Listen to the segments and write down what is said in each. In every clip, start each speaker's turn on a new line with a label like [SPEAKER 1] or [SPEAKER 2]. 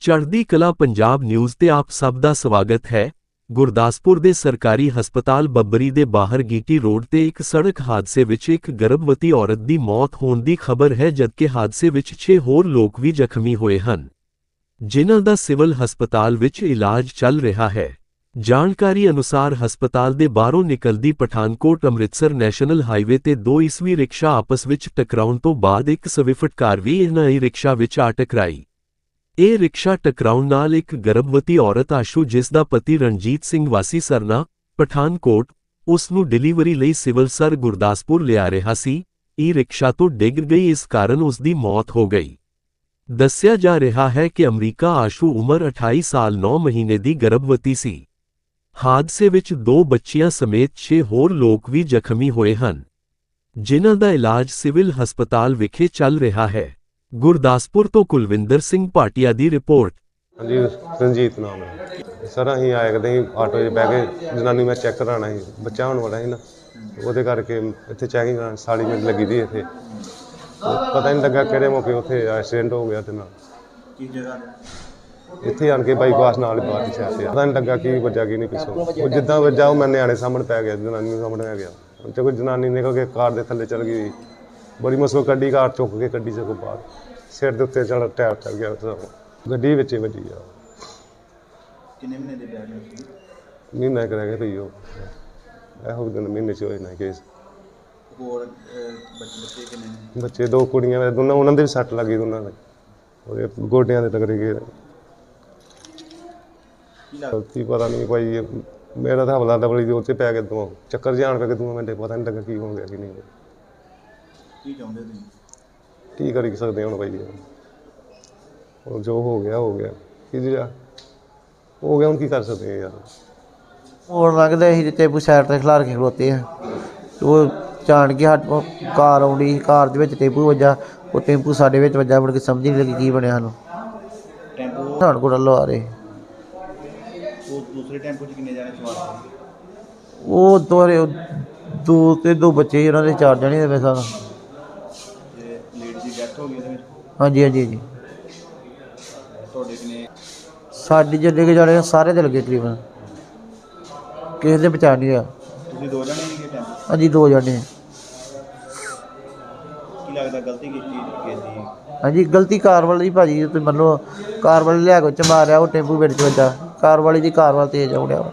[SPEAKER 1] ਚੜ੍ਹਦੀ ਕਲਾ ਪੰਜਾਬ ਨਿਊਜ਼ ਤੇ ਆਪ ਸਭ ਦਾ ਸਵਾਗਤ ਹੈ। ਗੁਰਦਾਸਪੁਰ ਦੇ ਸਰਕਾਰੀ ਹਸਪਤਾਲ ਬੱਬਰੀ ਦੇ ਬਾਹਰ ਗੀਟੀ ਰੋਡ ਤੇ ਇੱਕ ਸੜਕ ਹਾਦਸੇ ਵਿੱਚ ਇੱਕ ਗਰਭਵਤੀ ਔਰਤ ਦੀ ਮੌਤ ਹੋਣ ਦੀ ਖਬਰ ਹੈ, ਜਦਕਿ ਹਾਦਸੇ ਵਿੱਚ 6 ਹੋਰ ਲੋਕ ਵੀ ਜ਼ਖਮੀ ਹੋਏ ਹਨ। ਜਿਨ੍ਹਾਂ ਦਾ ਸਿਵਲ ਹਸਪਤਾਲ ਵਿੱਚ ਇਲਾਜ ਚੱਲ ਰਿਹਾ ਹੈ। ਜਾਣਕਾਰੀ ਅਨੁਸਾਰ ਹਸਪਤਾਲ ਦੇ ਬਾਹਰੋਂ ਨਿਕਲਦੀ ਪਠਾਨਕੋਟ ਅੰਮ੍ਰਿਤਸਰ ਨੈਸ਼ਨਲ ਹਾਈਵੇ ਤੇ ਦੋ ਈਸਵੀ ਰਿਕਸ਼ਾ ਆਪਸ ਵਿੱਚ ਟਕਰਾਉਣ ਤੋਂ ਬਾਅਦ ਇੱਕ ਸਵਿਫਟ ਕਾਰ ਵੀ ਇਹਨਾਂ ਹੀ ਰਿਕਸ਼ਾ ਵਿੱਚ ਆ ਟਕਰਾਈ। ਇਹ ਰਿਕਸ਼ਾ ਟਕਰਾਉਣ ਨਾਲ ਇੱਕ ਗਰਭਵਤੀ ਔਰਤ ਆਸ਼ੂ, ਜਿਸ ਦਾ ਪਤੀ ਰਣਜੀਤ ਸਿੰਘ ਵਾਸੀ ਸਰਨਾ, ਪਠਾਨਕੋਟ, ਉਸ ਨੂੰ ਡਿਲੀਵਰੀ ਲਈ ਸਿਵਲ ਸਰ ਗੁਰਦਾਸਪੁਰ ਲਿਆ ਰਿਹਾ ਸੀ। ਇਹ ਰਿਕਸ਼ਾ ਤੋਂ ਡਿੱਗ ਗਈ, ਇਸ ਕਾਰਨ ਉਸ ਦੀ ਮੌਤ ਹੋ ਗਈ। ਦੱਸਿਆ ਜਾ ਰਿਹਾ ਹੈ ਕਿ ਅਮਰੀਕਾ ਆਸ਼ੂ ਉਮਰ 28 ਸਾਲ 9 ਮਹੀਨੇ ਦੀ ਗਰਭਵਤੀ ਸੀ। ਹਾਦਸੇ ਵਿੱਚ ਦੋ ਬੱਚੀਆਂ ਸਮੇਤ 6 ਹੋਰ ਲੋਕ ਵੀ ਜ਼ਖਮੀ ਹੋਏ ਹਨ, ਜਿਨ੍ਹਾਂ ਦਾ ਇਲਾਜ ਸਿਵਲ ਹਸਪਤਾਲ ਵਿਖੇ ਚੱਲ ਰਿਹਾ ਹੈ। ਗੁਰਦਾਸਪੁਰ ਤੋਂ ਕੁਲਵਿੰਦਰ ਸਿੰਘ ਭਾਟੀਆ ਦੀ ਰਿਪੋਰਟ।
[SPEAKER 2] ਹਾਂਜੀ ਰਣਜੀਤ ਨਾਮ ਹੈ। ਸਰ ਅਸੀਂ ਆਏ ਕਦੇ ਆਟੋ 'ਚ ਬਹਿ ਕੇ ਜਨਾਨੀ ਮੈਂ ਚੈੱਕ ਕਰਾਉਣਾ ਸੀ। ਬੱਚਾ ਹੋਣ ਵਾਲਾ ਸੀ ਨਾ। ਉਹਦੇ ਕਰਕੇ ਇੱਥੇ ਚੈਕਿੰਗ ਸਾੜੀ ਮਿੰਟ ਲੱਗੀ ਦੀ ਇੱਥੇ। ਪਤਾ ਨਹੀਂ ਲੱਗਾ ਕਿਹੜੇ ਮੌਕੇ ਉੱਥੇ ਐਕਸੀਡੈਂਟ ਹੋ ਗਿਆ ਤੇ ਨਾਲ
[SPEAKER 3] ਕੀ ਜਗ੍ਹਾ?
[SPEAKER 2] ਇੱਥੇ ਆਣ ਕੇ ਬਾਈਪਾਸ ਨਾਲ ਬਾਹਰ ਛਾਤੇ ਪਤਾ ਨਹੀਂ ਲੱਗਾ ਕੀ ਵੱਜਾ ਕੀ ਨਹੀਂ ਪਿੱਛੋਂ। ਉਹ ਜਿੱਦਾਂ ਵੱਜਾ ਉਹ ਮੈਂ ਨਿਆਣੇ ਸਾਹਮਣੇ ਪੈ ਗਿਆ ਜਨਾਨੀ ਸਾਹਮਣੇ ਪੈ ਗਿਆ। ਕੋਈ ਜਨਾਨੀ ਨਿਕਲ ਕੇ ਕਾਰ ਦੇ ਥੱਲੇ ਚਲ ਗਈ ਬੜੀ ਮੁਸ਼ਕਲ ਕੱਢੀ ਕਾਰ ਚੁੱਕ ਕੇ ਕੱਢੀ ਸਗੋਂ ਬਾਹਰ। ਸਿਰ ਦੇ ਉੱਤੇ ਚੜ ਟਾਇਰ ਚੱਲ ਗਿਆ ਉਹਦਾ। ਗੱਡੀ ਵਿੱਚ ਹੀ ਵੱਜੀ ਆ।
[SPEAKER 3] ਕਿੰਨੇ ਮਹੀਨੇ ਦੇ ਬੈਠ ਸੀ?
[SPEAKER 2] ਮਹੀਨਾ ਕੁ ਰਹਿ ਗਿਆ ਭਈ ਉਹ। ਇਹੋ ਦਿਨ ਮਹੀਨੇ ਚ ਹੋਏ ਨਾ ਕੇਸ
[SPEAKER 3] ਹੋਰ ਬੱਚੇ ਬੱਚੇ ਕਿੰਨੇ ਨੇ?
[SPEAKER 2] ਬੱਚੇ ਦੋ ਕੁੜੀਆਂ ਦੇ ਦੋਨਾਂ ਉਹਨਾਂ ਦੇ ਵੀ ਸੱਟ ਲੱਗੀ ਦੋਨਾਂ ਦੇ। ਉਹਦੇ ਗੋਡਿਆਂ ਦੇ ਤਕੜੇ ਗਏ।
[SPEAKER 3] ਕੀ
[SPEAKER 2] ਪਤਾ ਨਹੀਂ ਭਾਈ ਇਹ ਮੇਰਾ ਤਾਂ ਹਵਲਾ ਡਬਲੀ ਦੇ ਉੱਤੇ ਪੈ ਗਿਆ ਦੋ ਚੱਕਰ ਜਾਣ ਪੈ ਕੇ ਦੋ ਮਿੰਟੇ ਪਤਾ ਨਹੀਂ ਲੱਗਾ ਕੀ ਹੋ ਗਿਆ ਕੀ ਨਹੀਂ
[SPEAKER 3] ਕੀ ਚਾਹੁੰਦੇ ਤੁਸੀਂ?
[SPEAKER 2] ਕੀ ਕਰੀ ਸਕਦੇ ਹੁਣ ਭਾਈ ਹੁਣ ਜੋ ਹੋ ਗਿਆ ਹੋ ਗਿਆ। ਕੀ ਜਿਹੜਾ ਹੋ ਗਿਆ ਹੁਣ ਕੀ ਕਰ ਸਕਦੇ ਆ ਯਾਰ?
[SPEAKER 4] ਹੋਰ ਲੱਗਦਾ ਸੀ ਟੇਬੂ ਸਾਈਡ ਤੇ ਖਿਲਾਰ ਕੇ ਖਲੋਤੇ ਆ। ਤੇ ਉਹ ਜਾਣ ਕੇ ਹੱਟ ਕਾਰ ਆਉਂਦੀ ਸੀ ਕਾਰ ਦੇ ਵਿੱਚ ਟੇਬੂ ਵੱਜਾ। ਉਹ ਟੈਂਪੂ ਸਾਡੇ ਵਿੱਚ ਵੱਜਾ ਮੁੜ ਕੇ ਸਮਝ ਹੀ ਨਹੀਂ ਲੱਗੀ ਕੀ ਬਣਿਆ ਸਾਨੂੰ।
[SPEAKER 3] ਟੈਂਪੂ?
[SPEAKER 4] ਸਾਨੂੰ ਕੋਲ ਲਵਾ ਰਹੇ।
[SPEAKER 3] ਉਹ ਦੂਸਰੇ ਟੈਂਪੂ 'ਚ ਕਿੰਨੇ ਜਾਣੇ ਸਵਾਰ ਸੀ?
[SPEAKER 4] ਉਹ ਦੋਰੇ ਦੋ ਤੇ ਦੋ ਬੱਚੇ ਸੀ, ਉਹਨਾਂ ਦੇ ਚਾਰ ਜਣੇ ਦੇ ਮੇਰੇ
[SPEAKER 3] ਡੈਥ ਹੋ ਗਈ ਉਹਦੇ ਵਿੱਚ
[SPEAKER 4] ਹਾਂਜੀ ਹਾਂਜੀ ਹਾਂਜੀ।
[SPEAKER 3] ਤੁਹਾਡੇ ਕਿੰਨੇ?
[SPEAKER 4] ਸਾਡੀ ਜਿਹੜੇ ਕੇ ਜਾਣੇ ਸਾਰੇ ਦੇ ਲੱਗੇ ਤਕਰੀਬਨ। ਕਿਸੇ ਦੇ ਬਚਾ ਨਹੀਂ ਰਿਹਾ
[SPEAKER 3] ਤੁਸੀਂ ਦੋ ਜਣੇ ਸੀਗੇ ਟੈਂਪੂ 'ਚ?
[SPEAKER 4] ਹਾਂਜੀ ਦੋ ਜਣੇ
[SPEAKER 3] ਕੀ ਲੱਗਦਾ ਗਲਤੀ ਕੀਤੀ ਕਿਸ ਦੀ
[SPEAKER 4] ਹਾਂਜੀ ਗਲਤੀ ਕਾਰ ਵਾਲੀ ਦੀ ਭਾਜੀ ਤੁਸੀਂ ਮੰਨ ਲਓ ਕਾਰ ਵਾਲੀ ਲਿਆ ਕੇ ਉੱਚ ਮਾਰਿਆ ਉਹ ਟੈਂਪੂ ਵਿੱਚ ਵੱਜਾ। ਕਾਰ ਵਾਲੀ ਦੀ ਕਾਰ ਵਾਲ ਤੇਜ਼ ਆਉਣਿਆ ਵਾ।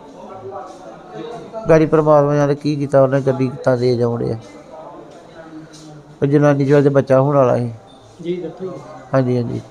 [SPEAKER 4] ਗਾੜੀ ਪਰਮਾਤਮਾ ਜਾਣੇ ਕੀ ਕੀਤਾ ਉਹਨੇ ਗੱਡੀ ਕਿੱਦਾਂ ਤੇਜ਼ ਆਉਣਿਆ ਉਹ ਜਨਾਨੀ ਜੋ ਦੇ ਬੱਚਾ ਹੋਣ ਵਾਲਾ ਸੀ। ਜੀ ਹਾਂਜੀ ਹਾਂਜੀ।